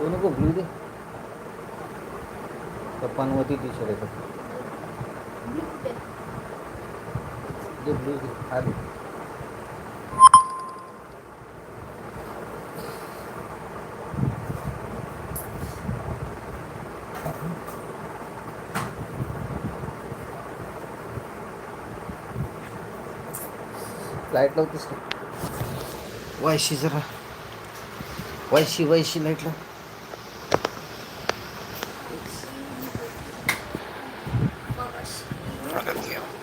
तो नको ब्लू दे पप्पांवरती टी शर्ट येतं दे ब्लू दे हा दे लाइट लावतेस का? वायशी जरा. वायशी वायशी लाइट लाव. with you.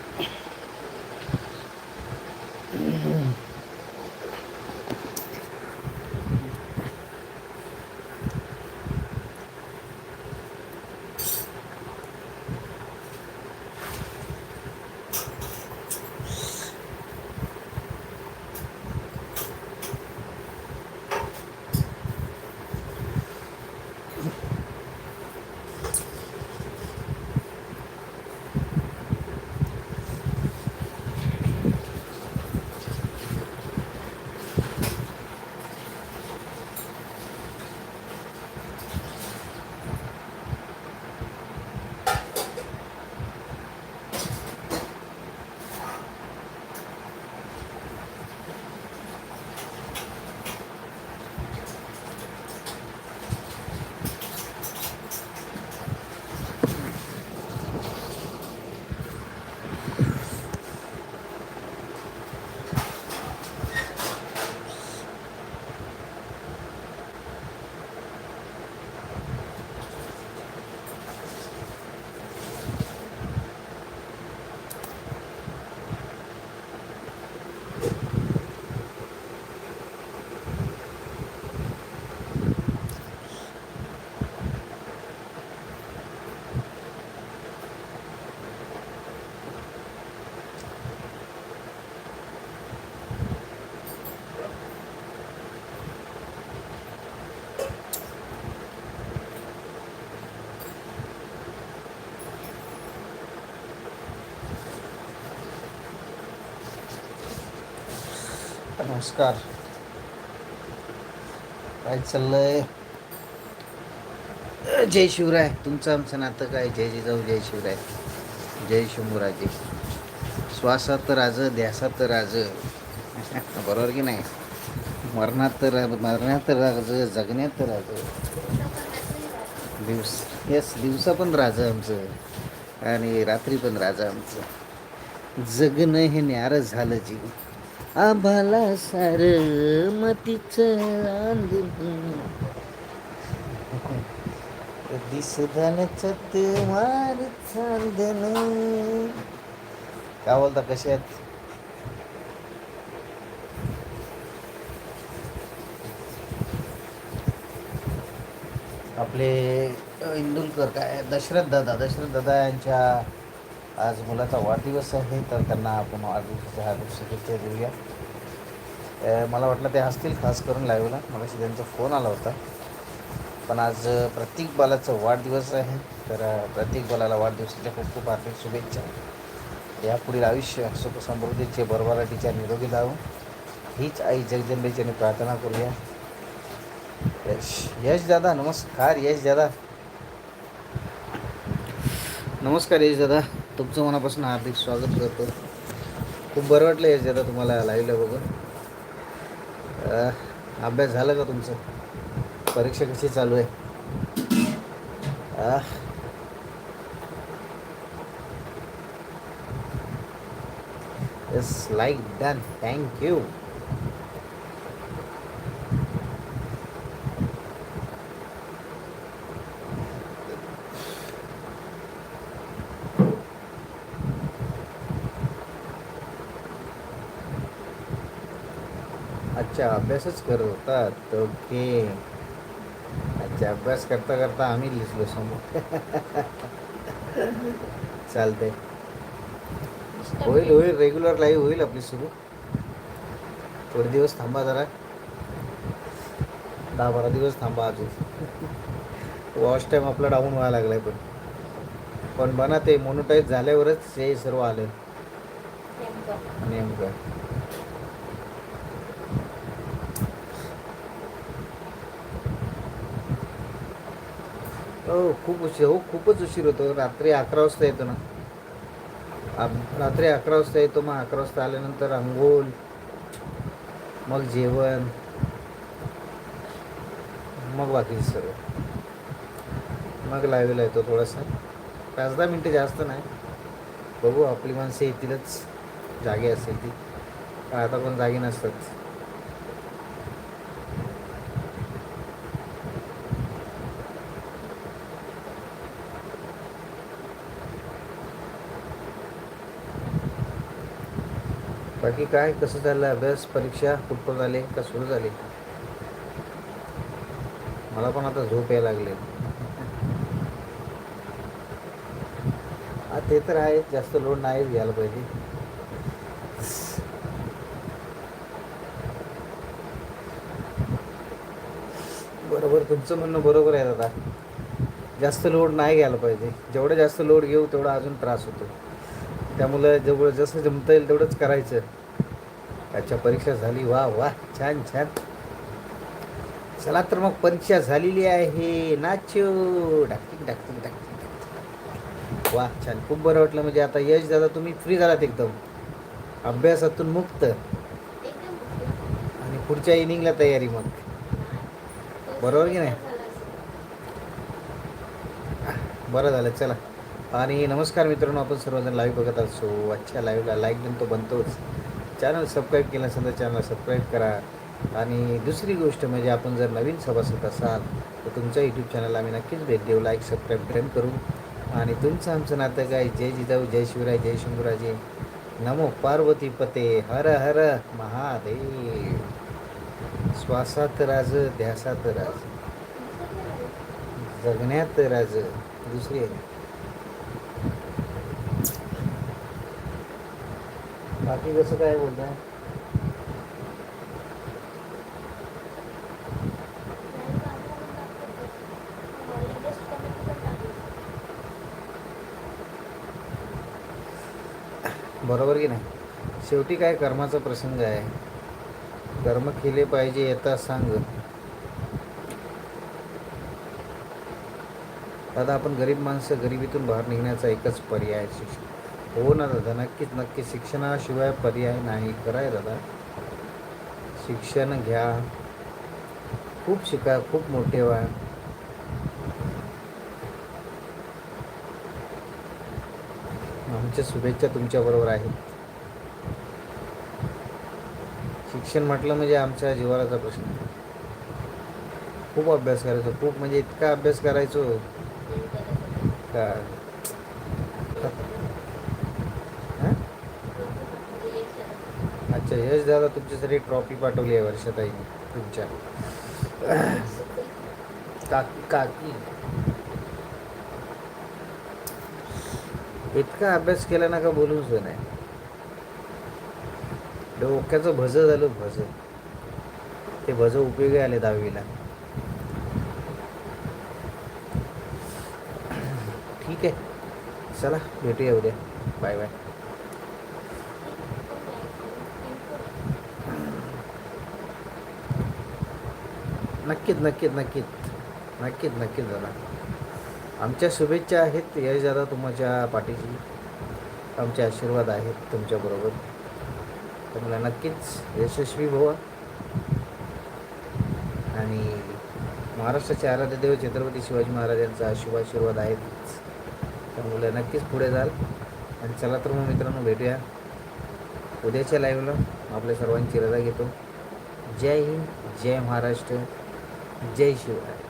नमस्कार. काय चाललंय? जय शिवराय. तुमचं आमचं नातं काय? जय जिजाऊ जय शिवराय. जय शंभूराजे. श्वासात राज ध्यासात राज. बरोबर की नाही? मरणात तर मरण्यात राज जगण्यात राज. दिवस येस दिवसा पण राज आमचं. आणि रात्री पण राजा आमचं. जगणं हे न्यारं झालं जीव. आभाला सार मतीच दिसदानच मार चांदन काय बोलता कसे आहेत? आपले इंदुलकर काय? दशरथ दादा दशरथ दादा यांच्या आज मुलाचा वाढदिवस आहे तर त्यांना आपण वाढदिवसाच्या हार्दिक शुभेच्छा देऊया. मला वाटलं ते असतील खास करून लाईव्हला. मगाशी त्यांचा फोन आला होता. पण आज प्रत्येक बालाचा वाढदिवस आहे तर प्रत्येक बालाला वाढदिवसाच्या खूप खूप हार्दिक शुभेच्छा. यापुढील आयुष्य सुख समृद्धीचे बरोबराटीच्या निरोगी लावून हीच आई जगदंबेच्याने प्रार्थना करूया. यश यश दादा नमस्कार यश दादा. नमस्कार यश दादा. तुमचं मनापासून हार्दिक स्वागत करतो. खूप बरं वाटलं याच्या आता तुम्हाला लाईव्हला बघून. अभ्यास झाला का तुमचं? परीक्षा कशी चालू आहे? आह, लाईक डन थँक्यू अच्छा अभ्यासच करत होतात ओके अच्छा अभ्यास करता करता आम्ही लिहिलो समोर. चालते होईल होईल रेग्युलर लाईव्ह होईल आपली सुरू. थोडे दिवस थांबा जरा. दहा बारा दिवस थांबा अजून. वॉच टाईम आपला डाऊन व्हायला लागलाय पण. पण बना ते मोनोटाईज झाल्यावरच हे सर्व आलं. नेमकं. हो खूप उशीर हो खूपच उशीर होतो. रात्री अकरा वाजता येतो ना. रात्री अकरा वाजता येतो मग अकरा वाजता आल्यानंतर अंघोळ मग जेवण मग बाकी सर्व मग लावेला येतो थोडासा. पाच दहा मिनटं जास्त नाही. बघू आपली माणसं येतीलच. जागे असेल ती. पण आता पण जागी नसतात. बाकी काय कसं चाललं अभ्यास परीक्षा कुठपर्यंत झाले का सुरू झाले? मला पण आता झोप यायला लागले. हा ते तर आहे जास्त लोड नाही घ्यायला पाहिजे. बरोबर तुमचं म्हणणं बरोबर आहे दादा. जास्त लोड नाही घ्यायला पाहिजे. जेवढं जास्त लोड घेऊ तेवढा अजून त्रास होतो. त्यामुळं जेवढं जसं जमता येईल तेवढंच करायचं. त्याच्या परीक्षा झाली. वा वा छान छान. चला तर मग परीक्षा झालेली आहे. नाचो डाकटिक डाकटिक डाकटिक वा छान. खूप बरं वाटलं. म्हणजे आता यश दादा तुम्ही फ्री झालात एकदम. अभ्यासातून मुक्त. आणि पुढच्या इनिंगला तयारी मग. बरोबर की नाही? बरं झालं. चला. आणि नमस्कार मित्रांनो आपण सर्वजण लाईव्ह बघत असो अच्छा लाईव्हला लाईक देऊन तो बनतोच. चॅनल सबस्क्राईब केलं असेल तर चॅनल सबस्क्राईब करा. आणि दुसरी गोष्ट म्हणजे आपण जर नवीन सभासद असाल तर तुमच्या यूट्यूब चॅनलला आम्ही नक्कीच भेट देऊ. लाईक सबस्क्राईब ट्रेन करू. आणि तुमचं आमचं नातं काय? जय जिजाऊ जय शिवराय जय शंभूराजे. नमो पार्वती पते. हर हर महादेव. श्वासात राज ध्यासात राज. जगण्यात राज. दुसरी आहे. बाकी कसं काय बोलताय? बरोबर की नाही? शेवटी काय कर्माचा प्रसंग आहे. कर्म केले पाहिजे येता सांग. दादा आपण गरीब माणसं गरिबीतून बाहेर निघण्याचा एकच पर्याय आहे शिक्षण हो ना दादा नक्कीच नक्कीच. शिक्षणाशिवाय पर्याय नाही. कराय दादा. शिक्षण घ्या. खूप शिका खूप मोठे व्हा. आमच्या शुभेच्छा तुमच्याबरोबर आहेत. शिक्षण म्हटलं म्हणजे आमच्या जीवनाचा प्रश्न खूप अभ्यास करायचो. खूप म्हणजे इतका अभ्यास करायचो. का हां अच्छा यश दादा तुमच्यासाठी ट्रॉफी पाठवली आहे वर्षाताई तुमच्या. काकी काकी. इतका अभ्यास केला ना का बोलूच नाही. डोक्याचं भज झालं भज. ते भज उपयोगी आले दहावीला. ठीक आहे. चला भेटूया उद्या. Bye bye. नक्कीच नक्कीच नक्कीच. नक्कीच नक्कीच दादा. आमच्या शुभेच्छा आहेत. यश दादा तुमच्या पाठीशी. आमचे आशीर्वाद आहेत तुमच्याबरोबर तुम्हाला नक्कीच यशस्वी भवा आणि महाराष्ट्राचे आराध्य देव छत्रपती शिवाजी महाराजांचा शुभ आशीर्वाद आहेत. त्यामुळे नक्कीच पुढे जाल. आणि चला तर मग मित्रांनो भेटूया. उद्याच्या लाईव्हला आपल्या सर्वांची रजा घेतो. जय हिंद जय महाराष्ट्र. जय शिवराय